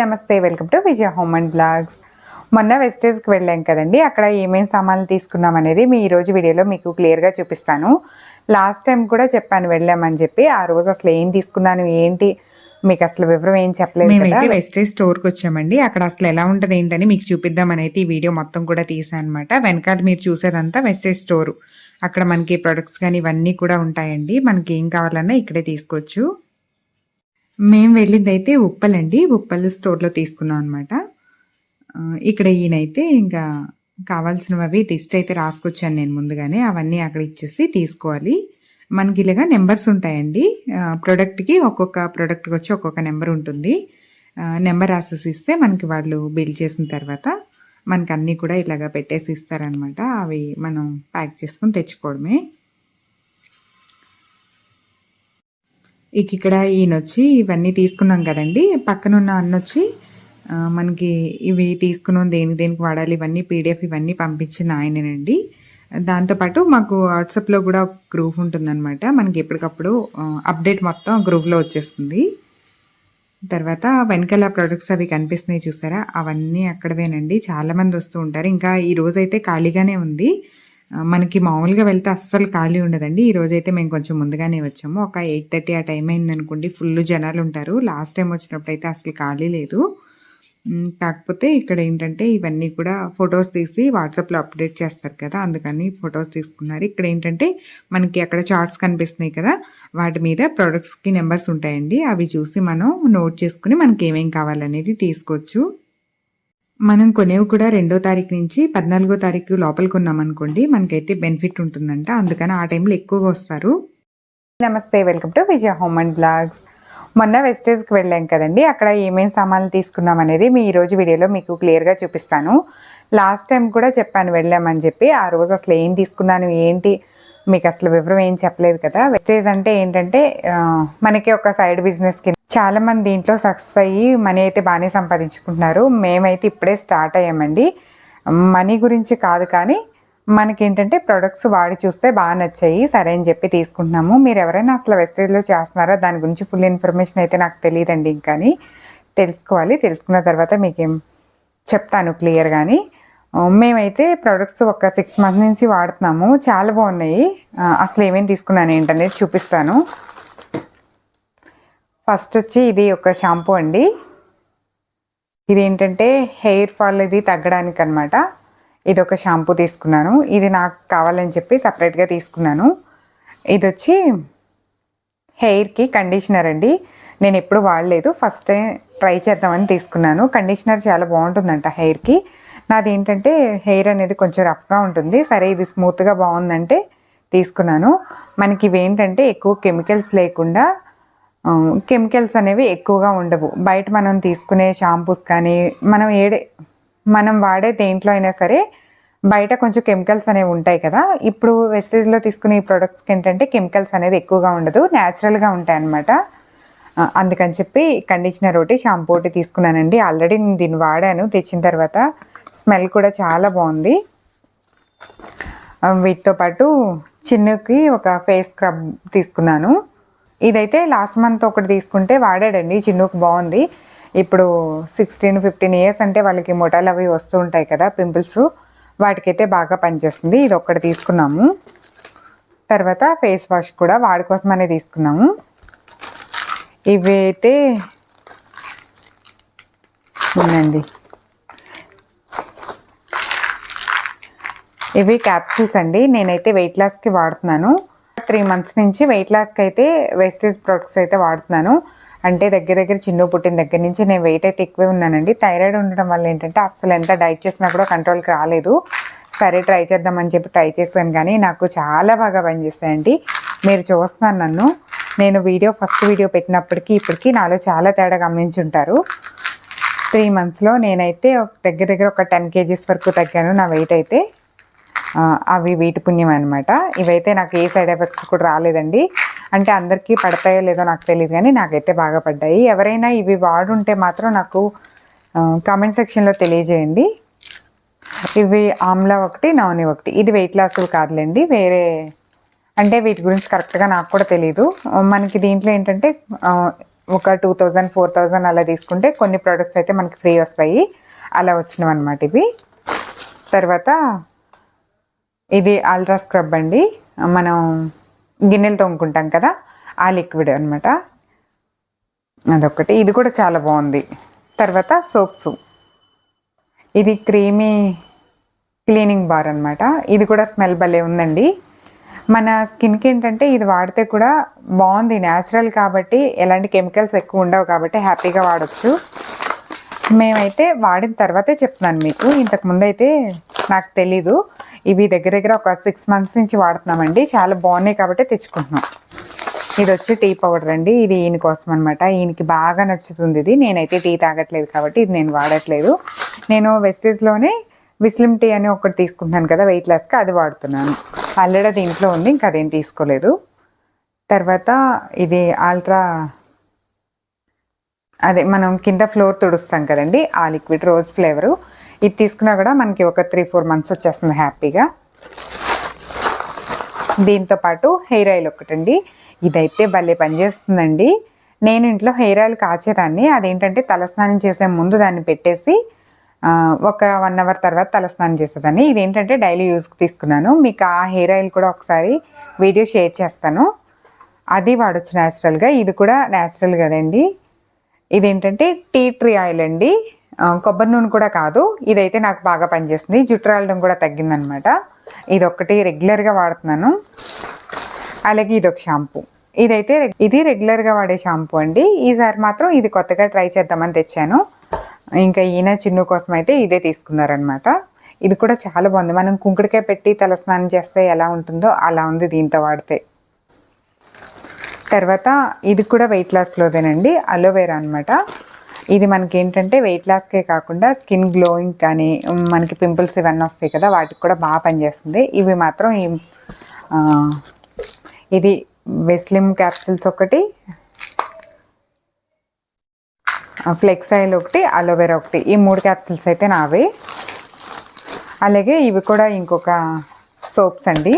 నమస్తే welcome to Vijaya home and blogs. మొన్న వెస్టేజ్కి వెళ్ళాం కదండి అక్కడ ఏమేం సామాన్లు తీసుకున్నాం అనేది మీ ఈరోజు వీడియోలో మీకు క్లియర్గా చూపిస్తాను. లాస్ట్ టైం కూడా చెప్పాను వెళ్ళామని చెప్పి ఆ రోజు అసలు ఏం తీసుకున్నాను ఏంటి మీకు అసలు వివరం ఏం చెప్పలేదు మేమైతే వెస్టేజ్ స్టోర్కి వచ్చామండి అక్కడ అసలు ఎలా ఉంటుంది ఏంటని మీకు చూపిద్దామని అయితే ఈ వీడియో మొత్తం కూడా తీసాను అనమాట వెనకాల మీరు చూసేదంతా వెస్టేజ్ స్టోర్ అక్కడ మనకి ప్రొడక్ట్స్ కానీ ఇవన్నీ కూడా ఉంటాయండి మనకి ఏం కావాలన్నా ఇక్కడే తీసుకోవచ్చు. మేము వెళ్ళింది అయితే ఉప్పలండి. ఉప్పల్ స్టోర్లో తీసుకున్నాం అనమాట ఇక్కడ ఈయనైతే ఇంకా కావాల్సినవి లిస్ట్ అయితే రాసుకొచ్చాను నేను ముందుగానే. అవన్నీ అక్కడ ఇచ్చేసి తీసుకోవాలి. మనకి ఇలాగా నెంబర్స్ ఉంటాయండి. ప్రోడక్ట్కి ఒక్కొక్క ప్రోడక్ట్కి వచ్చి ఒక్కొక్క నెంబర్ ఉంటుంది. నెంబర్ రాసేసి ఇస్తే మనకి వాళ్ళు బిల్ చేసిన తర్వాత మనకి అన్నీ కూడా ఇలాగా పెట్టేసి ఇస్తారనమాట అవి మనం ప్యాక్ చేసుకుని తెచ్చుకోవడమే. ఇక ఇక్కడ ఈయన వచ్చి ఇవన్నీ తీసుకున్నాం కదండి. పక్కనున్న అన్న వచ్చి మనకి ఇవి తీసుకున్నాం దేనికి దేనికి వాడాలి ఇవన్నీ పీడిఎఫ్ ఇవన్నీ పంపించిన ఆయనేనండి. దాంతోపాటు మాకు వాట్సాప్లో కూడా ఒక గ్రూప్ ఉంటుందన్నమాట. మనకి ఎప్పటికప్పుడు అప్డేట్ మొత్తం గ్రూప్లో వచ్చేస్తుంది. తర్వాత వెనకాల ప్రొడక్ట్స్ అవి కనిపిస్తున్నాయి చూసారా? అవన్నీ అక్కడవేనండి. చాలామంది వస్తూ ఉంటారు. ఇంకా ఈ రోజైతే ఖాళీగానే ఉంది. మనకి మామూలుగా వెళ్తే అస్సలు ఖాళీ ఉండదండి. ఈ రోజు అయితే మేము కొంచెం ముందుగానే వచ్చాము. ఒక ఎయిట్ థర్టీ ఆ టైం అయింది అనుకోండి ఫుల్ జనాలు ఉంటారు. లాస్ట్ టైం వచ్చినప్పుడు అయితే అసలు ఖాళీ లేదు. కాకపోతే ఇక్కడ ఏంటంటే ఇవన్నీ కూడా ఫొటోస్ తీసి వాట్సాప్లో అప్డేట్ చేస్తారు కదా అందుకని ఫొటోస్ తీసుకున్నారు. ఇక్కడ ఏంటంటే మనకి అక్కడ చార్ట్స్ కనిపిస్తున్నాయి కదా వాటి మీద ప్రొడక్ట్స్కి నెంబర్స్ ఉంటాయండి. అవి చూసి మనం నోట్ చేసుకుని మనకి ఏమేం కావాలనేది తీసుకోవచ్చు. మనం కొనేవి కూడా రెండో తారీఖు నుంచి పద్నాలుగో తారీఖు లోపల కొన్నామనుకోండి మనకైతే బెనిఫిట్ ఉంటుందంట. అందుకని ఆ టైంలో ఎక్కువగా వస్తారు. నమస్తే welcome to Vijaya home and blogs మొన్న వెస్టేజ్కి వెళ్ళాం కదండి అక్కడ ఏమేమి సామాన్లు తీసుకున్నాం అనేది మీ ఈరోజు వీడియోలో మీకు క్లియర్గా చూపిస్తాను. లాస్ట్ టైం కూడా చెప్పాను వెళ్ళామని చెప్పి ఆ రోజు అసలు ఏం తీసుకున్నాను ఏంటి మీకు అసలు వివరం ఏం చెప్పలేదు కదా. వెస్టేజ్ అంటే ఏంటంటే మనకి ఒక సైడ్ బిజినెస్ కింద చాలా మంది దీంట్లో సక్సెస్ అయ్యి మనీ అయితే బాగానే సంపాదించుకుంటున్నారు. మేమైతే ఇప్పుడే స్టార్ట్ అయ్యామండి. మనీ గురించి కాదు కానీ మనకి ఏంటంటే ప్రొడక్ట్స్ వాడి చూస్తే బాగా నచ్చాయి. సరే అని చెప్పి తీసుకుంటున్నాము. మీరు ఎవరైనా అసలు వెస్టేజ్లో చేస్తున్నారా? దాని గురించి ఫుల్ ఇన్ఫర్మేషన్ అయితే నాకు తెలియదండి. ఇంకా తెలుసుకోవాలి. తెలుసుకున్న తర్వాత మీకేం చెప్తాను క్లియర్ కానీ మేమైతే ప్రొడక్ట్స్ ఒక సిక్స్ మంత్ నుంచి వాడుతున్నాము. చాలా బాగున్నాయి. అసలు ఏమేమి తీసుకున్నాను ఏంటనేది చూపిస్తాను. ఫస్ట్ వచ్చి ఇది ఒక షాంపూ అండి. ఇది ఏంటంటే హెయిర్ ఫాల్ ఇది తగ్గడానికి అనమాట ఇది ఒక షాంపూ తీసుకున్నాను. ఇది నాకు కావాలని చెప్పి సపరేట్గా తీసుకున్నాను. ఇది వచ్చి హెయిర్కి కండిషనర్ అండి. నేను ఎప్పుడు వాడలేదు. ఫస్ట్ ట్రై చేద్దామని తీసుకున్నాను. కండిషనర్ చాలా బాగుంటుందంట హెయిర్కి నాది ఏంటంటే హెయిర్ అనేది కొంచెం రఫ్గా ఉంటుంది. సరే ఇది స్మూత్గా బాగుందంటే తీసుకున్నాను. మనకి ఇవి ఏంటంటే ఎక్కువ కెమికల్స్ లేకుండా కెమికల్స్ అనేవి ఎక్కువగా ఉండవు. బయట మనం తీసుకునే షాంపూస్ కానీ మనం ఏడే మనం వాడే దేంట్లో అయినా సరే బయట కొంచెం కెమికల్స్ అనేవి ఉంటాయి కదా. ఇప్పుడు వెస్టేజ్లో తీసుకునే ఈ ప్రొడక్ట్స్కి ఏంటంటే కెమికల్స్ అనేది ఎక్కువగా ఉండదు. న్యాచురల్గా ఉంటాయి అన్నమాట అందుకని చెప్పి కండిషనర్ ఒకటి షాంపూ ఒకటి తీసుకున్నానండి. ఆల్రెడీ నేను దీన్ని వాడాను. తెచ్చిన తర్వాత స్మెల్ కూడా చాలా బాగుంది. వీటితో పాటు చిన్నుకి ఒక ఫేస్ స్క్రబ్ తీసుకున్నాను. ఇదైతే లాస్ట్ మంత్ ఒకటి తీసుకుంటే వాడాడండి చిన్నుకు బాగుంది. ఇప్పుడు సిక్స్టీన్ ఫిఫ్టీన్ ఇయర్స్ అంటే వాళ్ళకి మొటాలు అవి వస్తూ ఉంటాయి కదా పింపుల్స్. వాటికైతే బాగా పనిచేస్తుంది. ఇది ఒక్కటి తీసుకున్నాము. తర్వాత ఫేస్ వాష్ కూడా వాడి కోసమనే తీసుకున్నాము. ఇవి అయితే ఉందండి. ఇవి క్యాప్సూల్స్ అండి. నేనైతే వెయిట్ లాస్కి వాడుతున్నాను. త్రీ మంత్స్ నుంచి వెయిట్ లాస్కి అయితే వేస్టేజ్ ప్రొడక్ట్స్ అయితే వాడుతున్నాను. అంటే దగ్గర దగ్గర చిన్న పుట్టిన దగ్గర నుంచి నేను వెయిట్ అయితే ఎక్కువే ఉన్నానండి. థైరాయిడ్ ఉండడం వల్ల ఏంటంటే అసలు ఎంత డైట్ చేసినా కూడా కంట్రోల్కి రాలేదు. సరే ట్రై చేద్దామని చెప్పి ట్రై చేశాను కానీ నాకు చాలా బాగా పనిచేస్తాయండి మీరు చూస్తున్నాను నన్ను. నేను వీడియో ఫస్ట్ వీడియో పెట్టినప్పటికీ ఇప్పటికీ నాలో చాలా తేడా గమనించుంటారు. త్రీ మంత్స్లో నేనైతే దగ్గర దగ్గర ఒక టెన్ కేజీస్ వరకు తగ్గాను నా వెయిట్ అయితే. అవి వీటి పుణ్యం అనమాట ఇవైతే నాకు ఏ సైడ్ ఎఫెక్ట్స్ కూడా రాలేదండి. అంటే అందరికీ పడతాయో లేదో నాకు తెలియదు కానీ నాకైతే బాగా పడ్డాయి. ఎవరైనా ఇవి వాడుంటే మాత్రం నాకు కామెంట్ సెక్షన్లో తెలియజేయండి. ఇవి ఆమ్లా ఒకటి నవని ఒకటి. ఇది వెయిట్ లాస్ కాదులేండి. వేరే అంటే వీటి గురించి కరెక్ట్గా నాకు కూడా తెలియదు మనకి దీంట్లో ఏంటంటే ఒక టూ థౌజండ్ ఫోర్ థౌజండ్ అలా తీసుకుంటే కొన్ని ప్రోడక్ట్స్ అయితే మనకి ఫ్రీ వస్తాయి. అలా వచ్చినవి అనమాట ఇవి. తర్వాత ఇది ఆల్ట్రా స్క్రబ్ అండి. మనం గిన్నెలు తోముకుంటాం కదా ఆ లిక్విడ్ అనమాట అదొకటి ఇది కూడా చాలా బాగుంది. తర్వాత సోప్స్ ఇది క్రీమీ క్లీనింగ్ బార్ అనమాట ఇది కూడా స్మెల్ భలే ఉందండి. మన స్కిన్కి ఏంటంటే ఇది వాడితే కూడా బాగుంది న్యాచురల్ కాబట్టి ఎలాంటి కెమికల్స్ ఎక్కువ ఉండవు కాబట్టి హ్యాపీగా వాడచ్చు. మేమైతే వాడిన తర్వాతే చెప్తున్నాను మీకు. ఇంతకు ముందు అయితే నాకు తెలీదు. ఇవి దగ్గర దగ్గర ఒక సిక్స్ మంత్స్ నుంచి వాడుతున్నామండి. చాలా బాగున్నాయి కాబట్టి తెచ్చుకుంటున్నాం. ఇది వచ్చి టీ పౌడర్ అండి. ఇది ఈయన కోసం అనమాట ఈయనకి బాగా నచ్చుతుంది ఇది. నేనైతే టీ తాగట్లేదు కాబట్టి ఇది నేను వాడట్లేదు. నేను వెస్టేజ్లోనే విస్లిమ్ టీ అని ఒకటి తీసుకుంటున్నాను కదా వెయిట్ లాస్కి అది వాడుతున్నాను. ఆల్రెడీ అది ఇంట్లో ఉంది ఇంకా అదేం తీసుకోలేదు. తర్వాత ఇది ఆల్ట్రా అదే మనం కింద ఫ్లోర్ తుడుస్తాం కదండి ఆ లిక్విడ్ రోజ్ ఫ్లేవరు. ఇది తీసుకున్నా కూడా మనకి ఒక త్రీ ఫోర్ మంత్స్ వచ్చేస్తుంది హ్యాపీగా. దీంతో పాటు హెయిర్ ఆయిల్ ఒకటండి ఇదైతే భలే పనిచేస్తుందండి నేను ఇంట్లో హెయిర్ ఆయిల్ కాచేదాన్ని. అదేంటంటే తలస్నానం చేసే ముందు దాన్ని పెట్టేసి ఒక వన్ అవర్ తర్వాత తలస్నానం చేసేదాన్ని. ఇదేంటంటే డైలీ యూస్కి తీసుకున్నాను. మీకు ఆ హెయిర్ ఆయిల్ కూడా ఒకసారి వీడియో షేర్ చేస్తాను. అది వాడచ్చు న్యాచురల్గా. ఇది కూడా న్యాచురల్ కదండి. ఇదేంటంటే టీ ట్రీ ఆయిల్ అండి. కొబ్బరి నూనె కూడా కాదు. ఇదైతే నాకు బాగా పనిచేస్తుంది. జుట్టు రాలడం కూడా తగ్గిందనమాట. ఇది ఒకటి రెగ్యులర్గా వాడుతున్నాను. అలాగే ఇది ఒక షాంపూ. ఇదైతే ఇది రెగ్యులర్గా వాడే షాంపూ అండి. ఈసారి మాత్రం ఇది కొత్తగా ట్రై చేద్దామని తెచ్చాను. ఇంకా ఈయన చిన్ను కోసం అయితే ఇదే తీసుకున్నారనమాట. ఇది కూడా చాలా బాగుంది. మనం కుంకుడికాయ పెట్టి తలస్నానం చేస్తే ఎలా ఉంటుందో అలా ఉంది దీంతో వాడితే. తర్వాత ఇది కూడా వెయిట్ లాస్లోదేనండి అలోవేరా అనమాట ఇది మనకి ఏంటంటే వెయిట్ లాస్కే కాకుండా స్కిన్ గ్లోయింగ్ కానీ మనకి పింపుల్స్ ఇవన్నీ వస్తాయి కదా వాటికి కూడా బాగా పనిచేస్తుంది. ఇవి మాత్రం ఈ ఇది వెస్లిమ్ క్యాప్సిల్స్ ఒకటి ఫ్లెక్స్ ఆయిల్ ఒకటి అలోవెరా ఒకటి. ఈ మూడు క్యాప్సిల్స్ అయితే నావి. అలాగే ఇవి కూడా ఇంకొక సోప్స్ అండి.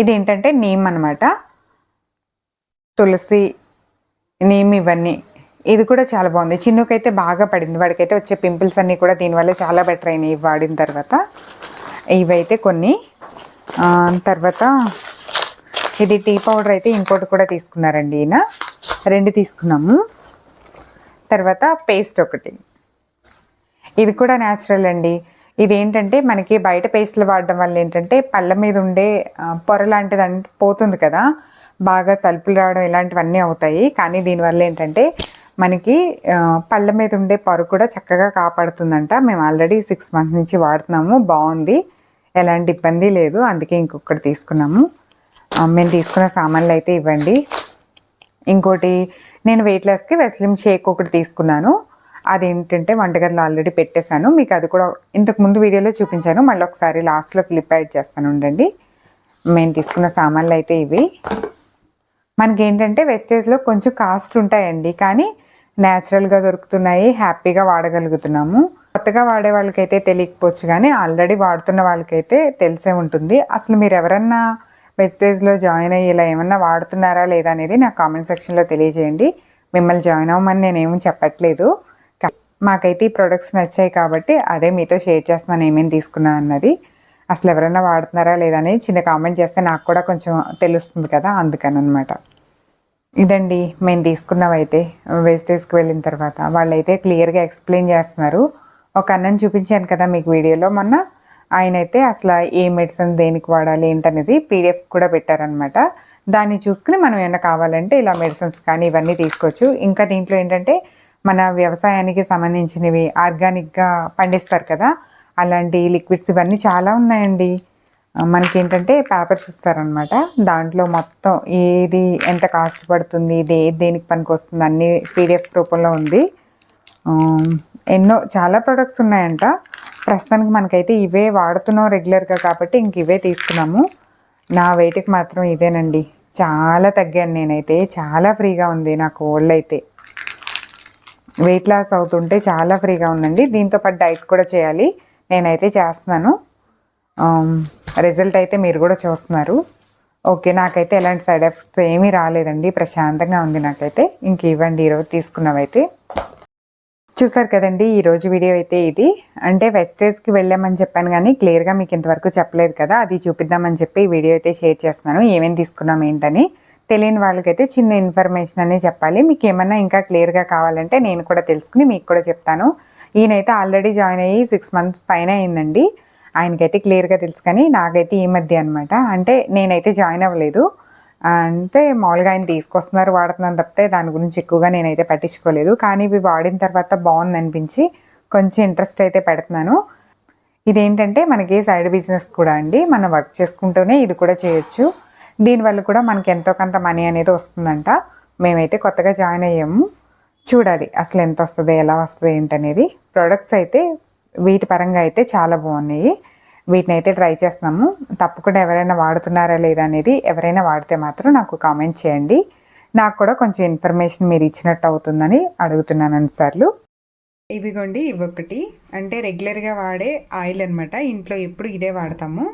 ఇది ఏంటంటే నీమ్ అనమాట తులసి నీమ్ ఇవన్నీ. ఇది కూడా చాలా బాగుంది. చిన్నుకైతే బాగా పడింది. వాడికైతే వచ్చే పింపుల్స్ అన్నీ కూడా దీనివల్ల చాలా బెటర్ అయినాయి ఇవి వాడిన తర్వాత. ఇవైతే కొన్ని. తర్వాత ఇది టీ పౌడర్ అయితే ఇంకోటి కూడా తీసుకున్నారండి ఈయన. రెండు తీసుకున్నాము. తర్వాత పేస్ట్ ఒకటి. ఇది కూడా న్యాచురల్ అండి. ఇది ఏంటంటే మనకి బయట పేస్ట్లు వాడడం వల్ల ఏంటంటే పళ్ళ మీద ఉండే పొర లాంటిది అంటే పోతుంది కదా. బాగా సలుపులు రావడం ఇలాంటివన్నీ అవుతాయి. కానీ దీనివల్ల ఏంటంటే మనకి పళ్ళ మీద ఉండే పొర కూడా చక్కగా కాపాడుతుందంట. మేము ఆల్రెడీ సిక్స్ మంత్స్ నుంచి వాడుతున్నాము. బాగుంది. ఎలాంటి ఇబ్బంది లేదు. అందుకే ఇంకొకటి తీసుకున్నాము. మేము తీసుకున్న సామాన్లు అయితే ఇవ్వండి. ఇంకోటి నేను వెయిట్ లెస్కి వెస్లిమ్ షేక్ ఒకటి తీసుకున్నాను. అదేంటంటే వంటగదిలో ఆల్రెడీ పెట్టేశాను. మీకు అది కూడా ఇంతకు ముందు వీడియోలో చూపించాను. మళ్ళీ ఒకసారి లాస్ట్లో క్లిప్ యాడ్ చేస్తాను. ఉండండి. మేము తీసుకున్న సామాన్లు అయితే ఇవి. మనకి ఏంటంటే వెస్టేజ్లో కొంచెం కాస్ట్ ఉంటాయండి. కానీ న్యాచురల్గా దొరుకుతున్నాయి. హ్యాపీగా వాడగలుగుతున్నాము. కొత్తగా వాడే వాళ్ళకైతే తెలియకపోవచ్చు కానీ ఆల్రెడీ వాడుతున్న వాళ్ళకైతే తెలిసే ఉంటుంది. అసలు మీరు ఎవరన్నా వెస్టేజ్లో జాయిన్ అయ్యి ఇలా ఏమన్నా వాడుతున్నారా లేదా అనేది నాకు కామెంట్ సెక్షన్లో తెలియజేయండి. మిమ్మల్ని జాయిన్ అవ్వమని నేనేమి చెప్పట్లేదు. మాకైతే ఈ ప్రొడక్ట్స్ నచ్చాయి కాబట్టి అదే మీతో షేర్ చేస్తున్నాను ఏమేమి తీసుకున్నాను అన్నది. అసలు ఎవరైనా వాడుతున్నారా లేదా అనేది చిన్న కామెంట్ చేస్తే నాకు కూడా కొంచెం తెలుస్తుంది కదా అందుకని అనమాట ఇదండి మేము తీసుకున్నవైతే వెజిటేజ్కి వెళ్ళిన తర్వాత. వాళ్ళైతే క్లియర్గా ఎక్స్ప్లెయిన్ చేస్తున్నారు. ఒక అన్నని చూపించాను కదా మీకు వీడియోలో మొన్న. ఆయన అయితే అసలు ఏ మెడిసిన్ దేనికి వాడాలి ఏంటనేది పీడిఎఫ్ కూడా పెట్టారనమాట దాన్ని చూసుకుని మనం ఏమైనా కావాలంటే ఇలా మెడిసిన్స్ కానీ ఇవన్నీ తీసుకోవచ్చు. ఇంకా దీంట్లో ఏంటంటే మన వ్యవసాయానికి సంబంధించినవి ఆర్గానిక్గా పండిస్తారు కదా అలాంటి లిక్విడ్స్ ఇవన్నీ చాలా ఉన్నాయండి. మనకేంటంటే మనకి ఏంటంటే పేపర్స్ ఇస్తారనమాట దాంట్లో మొత్తం ఏది ఎంత కాస్ట్ పడుతుంది ఇది దేనికి పనికి వస్తుంది అన్ని పీడిఎఫ్ రూపంలో ఉంది. ఎన్నో చాలా ప్రొడక్ట్స్ ఉన్నాయంట. ప్రస్తుతానికి మనకైతే ఇవే వాడుతున్నాం రెగ్యులర్గా కాబట్టి ఇంక ఇవే తీసుకున్నాము. నా వెయిట్కి మాత్రం ఇదేనండి. చాలా తగ్గాను నేనైతే. చాలా ఫ్రీగా ఉంది నాకు ఓల్డ్ అయితే వెయిట్ లాస్ అవుతుంటే చాలా ఫ్రీగా ఉందండి. దీంతో పాటు డైట్ కూడా చేయాలి. నేనైతే చేస్తున్నాను. రిజల్ట్ అయితే మీరు కూడా చూస్తున్నారు. ఓకే నాకైతే ఎలాంటి సైడ్ ఎఫెక్ట్స్ ఏమీ రాలేదండి. ప్రశాంతంగా ఉంది నాకైతే. ఇంక ఇవ్వండి ఈరోజు తీసుకున్నవైతే. చూసారు కదండి ఈరోజు వీడియో అయితే ఇది. అంటే వెస్టేజ్కి వెళ్ళామని చెప్పాను కానీ క్లియర్గా మీకు ఇంతవరకు చెప్పలేదు కదా. అది చూపిద్దామని చెప్పి వీడియో అయితే షేర్ చేస్తున్నాను. ఏమేమి తీసుకున్నాం ఏంటని. తెలియని వాళ్ళకైతే చిన్న ఇన్ఫర్మేషన్ అనే చెప్పాలి. మీకు ఏమన్నా ఇంకా క్లియర్గా కావాలంటే నేను కూడా తెలుసుకుని మీకు కూడా చెప్తాను. ఈయనైతే ఆల్రెడీ జాయిన్ అయ్యి సిక్స్ మంత్స్ పైన అయిందండి. ఆయనకైతే క్లియర్గా తెలుసు కానీ నాకైతే ఈ మధ్య అనమాట అంటే నేనైతే జాయిన్ అవ్వలేదు. అంటే మామూలుగా ఆయన తీసుకొస్తున్నారు వాడుతున్నాను తప్పితే దాని గురించి ఎక్కువగా నేనైతే పట్టించుకోలేదు. కానీ ఇవి వాడిన తర్వాత బాగుంది అనిపించి కొంచెం ఇంట్రెస్ట్ అయితే పెడుతున్నాను. ఇదేంటంటే మనకి సైడ్ బిజినెస్ కూడా అండి. మనం వర్క్ చేసుకుంటూనే ఇది కూడా చేయొచ్చు. దీనివల్ల కూడా మనకి ఎంతో కొంత మనీ అనేది వస్తుందంట. మేమైతే కొత్తగా జాయిన్ అయ్యాము. చూడాలి అసలు ఎంత వస్తుంది ఎలా వస్తుంది ఏంటనేది. ప్రొడక్ట్స్ అయితే వీటి పరంగా అయితే చాలా బాగున్నాయి. వీటిని అయితే ట్రై చేస్తున్నాము. తప్పకుండా ఎవరైనా వాడుతున్నారా లేదా అనేది ఎవరైనా వాడితే మాత్రం నాకు కామెంట్ చేయండి. నాకు కూడా కొంచెం ఇన్ఫర్మేషన్ మీరు ఇచ్చినట్టు అవుతుందని అడుగుతున్నాను అన్నిసార్లు ఇవిగోండి ఇవి ఒకటి. అంటే రెగ్యులర్గా వాడే ఆయిల్ అనమాట ఇంట్లో ఎప్పుడు ఇదే వాడతాము.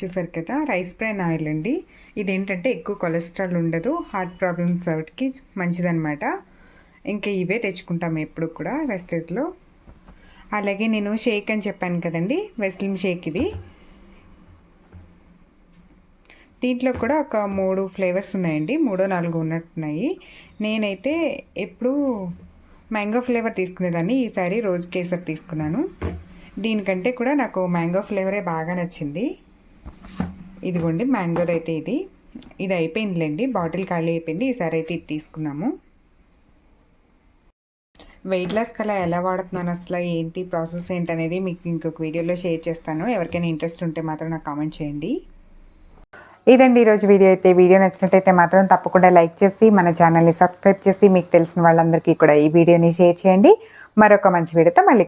చూసారు కదా రైస్ బ్రాన్ ఆయిల్ అండి. ఇదేంటంటే ఎక్కువ కొలెస్ట్రాల్ ఉండదు హార్ట్ ప్రాబ్లమ్స్ వాటికి మంచిదనమాట ఇంకా ఇవే తెచ్చుకుంటాము ఎప్పుడు కూడా వెస్టేజ్లో అలాగే నేను షేక్ అని చెప్పాను కదండి వెస్లిమ్ షేక్ ఇది. దీంట్లో కూడా ఒక మూడు ఫ్లేవర్స్ ఉన్నాయండి మూడో నాలుగు ఉన్నట్టున్నాయి. నేనైతే ఎప్పుడు మ్యాంగో ఫ్లేవర్ తీసుకునేదాన్ని ఈసారి రోజు కేసర్ తీసుకున్నాను. దీనికంటే కూడా నాకు మ్యాంగో ఫ్లేవరే బాగా నచ్చింది. ఇదిగోండి మ్యాంగోది అయితే ఇది. ఇది అయిపోయిందిలేండి బాటిల్ ఖాళీ అయిపోయింది ఈసారి అయితే ఇది తీసుకున్నాము. వెయిట్ లాస్ కలా ఎలా వాడుతున్నాను అసలు ఏంటి ప్రాసెస్ ఏంటి అనేది మీకు ఇంకొక వీడియోలో షేర్ చేస్తాను. ఎవరికైనా ఇంట్రెస్ట్ ఉంటే మాత్రం నాకు కామెంట్ చేయండి. ఇదండి ఈరోజు వీడియో అయితే. వీడియో నచ్చినట్టయితే మాత్రం తప్పకుండా లైక్ చేసి మన ఛానల్ని సబ్స్క్రైబ్ చేసి మీకు తెలిసిన వాళ్ళందరికీ కూడా ఈ వీడియోని షేర్ చేయండి. మరొక మంచి వీడియోతో మళ్ళీ